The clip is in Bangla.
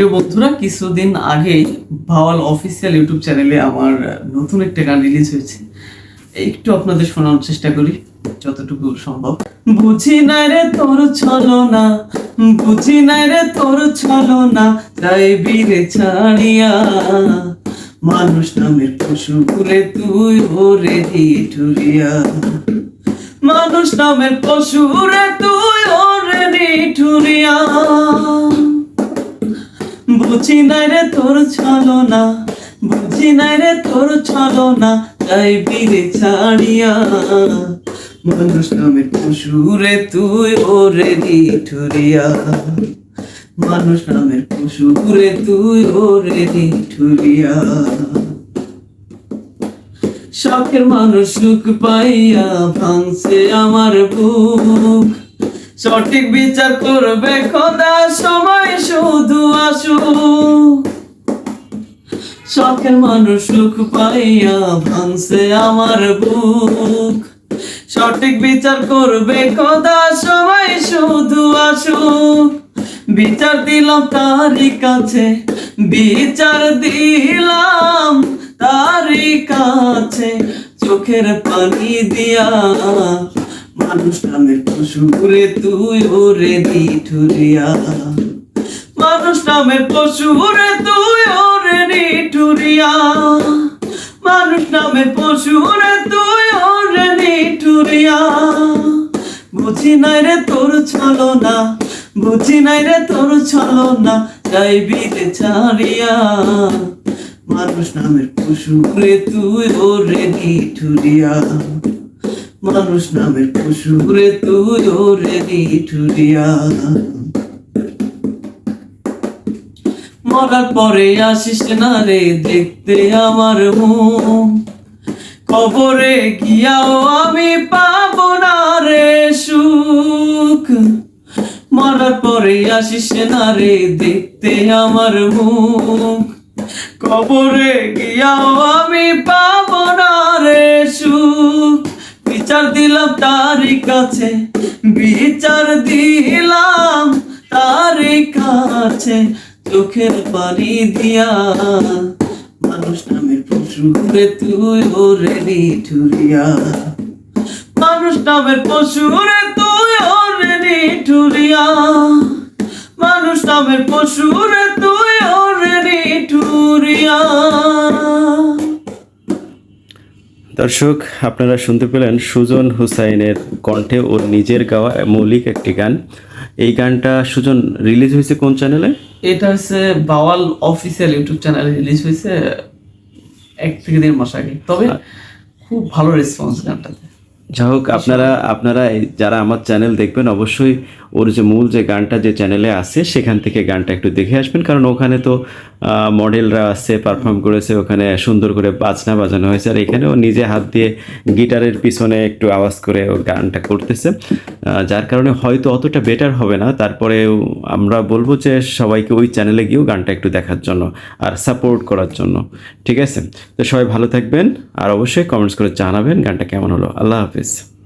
প্রিয় বন্ধুরা, কিছুদিন আগেই ভাওয়াল অফিসিয়াল ইউটিউব চ্যানেলে আমার নতুন একটা গান রিলিজ হয়েছে। একটু আপনাদের শোনানোর চেষ্টা করি, যতটুকু সম্ভব। বুঝি নাই রে তোর ছলো না বুঝি নাই রে তোর ছলো না তাই বীরে ছাড়িয়া। মানুষ নামের পশু বলে তুই ওরে দিয়ে ঠুরিয়া মানুষ নামের পশু রে তুই ওরে দিয়ে ঠুরিয়া বুঝি নাই রে তোর ছলো না বুঝি নাই রে তোর ছলো না তাই বীরে ছাড়িয়া। মানুষ নামের পশু রে তুই ওরে নিঠুরিয়া। মানুষ নামের পশু রে তুই ওরে নিঠুরিয়া। শখের মানুষ সুখ পাইয়া ভাঙছে আমার বুক। সঠিক বিচার করবে খোদা, সময় শুধু আসুক শখের মানুষ সুখ পাইয়া ভাঙছে আমার বুক। সঠিক বিচার করবে খোদা, সময় শুধু আসু। বিচার দিলাম তারই কাছে, বিচার দিলাম তারই কাছে। চোখের পানি দিয়া মানুষ নামের পশু রে তুই ওরে নিঠুরিয়া মানুষ নামের পশু রে তুই ওরে নিঠুরিয়া মানুষ নামের পশু রে তুই ওরে নিঠুরিয়া বুঝি নাই রে তোর ছলো না বুঝি নাই রে তোর ছলো না তাই বিদে ছাড়িয়া। মানুষ নামের পশু রে তুই ওরে নিঠুরিয়া মানুষ নামের পশু। রে তুই ওরে মরার পরে আসিস না রে দেখতে আমার মুখ কবরে গিয়াও আমি পাবো না রে সুখ। মরার পরে আসিস না রে দেখতে আমার মুখ কবরে গিয়াও আমি পাবো না রে বিচার দিলাম তারই কাছে, বিচার দিলাম তারই কাছে। চোখের পানি দিয়া মানুষ নামের পশু রে তুই ওরে নিঠুরিয়া। মানুষ নামের পশু রে তুই ওরে নিঠুরিয়া। মানুষ নামের পশু রে তুই ওরে নিঠুরিয়া। দর্শক আপনারা শুনতে পেলেন সুজন হুসাইনের কণ্ঠে ওর নিজের গাওয়া মৌলিক একটি গান। এই গানটা সুজন রিলিজ হয়েছে কোন চ্যানেলে এটা হচ্ছে বাওয়াল অফিসিয়াল ইউটিউব চ্যানেলে রিলিজ হয়েছে এক থেকে দেড় মাস আগে। তবে খুব ভালো রেসপন্স গানটাতে। যা হোক আপনারা আপনারা যারা আমার চ্যানেল দেখবেন অবশ্যই ওর যে মূল যে গানটা যে চ্যানেলে আছে সেখান থেকে গানটা একটু দেখে আসবেন। কারণ ওখানে তো মডেলরা আছে পারফর্ম করেছে ওখানে সুন্দর করে বাজনা বাজানো হয়েছে। আর এখানে ও নিজে হাত দিয়ে গিটারের পিছনে একটু আওয়াজ করে ও গানটা করতেছে। যার কারণে হয়তো অতটা বেটার হবে না। তারপরে আমরা বলব যে সবাইকে ওই চ্যানেলে গিয়েও গানটা একটু দেখার জন্য আর সাপোর্ট করার জন্য। ঠিক আছে? তো সবাই ভালো থাকবেন। আর অবশ্যই কমেন্টস করে জানাবেন গানটা কেমন হলো। আল্লাহ হাফিজ। cabeça.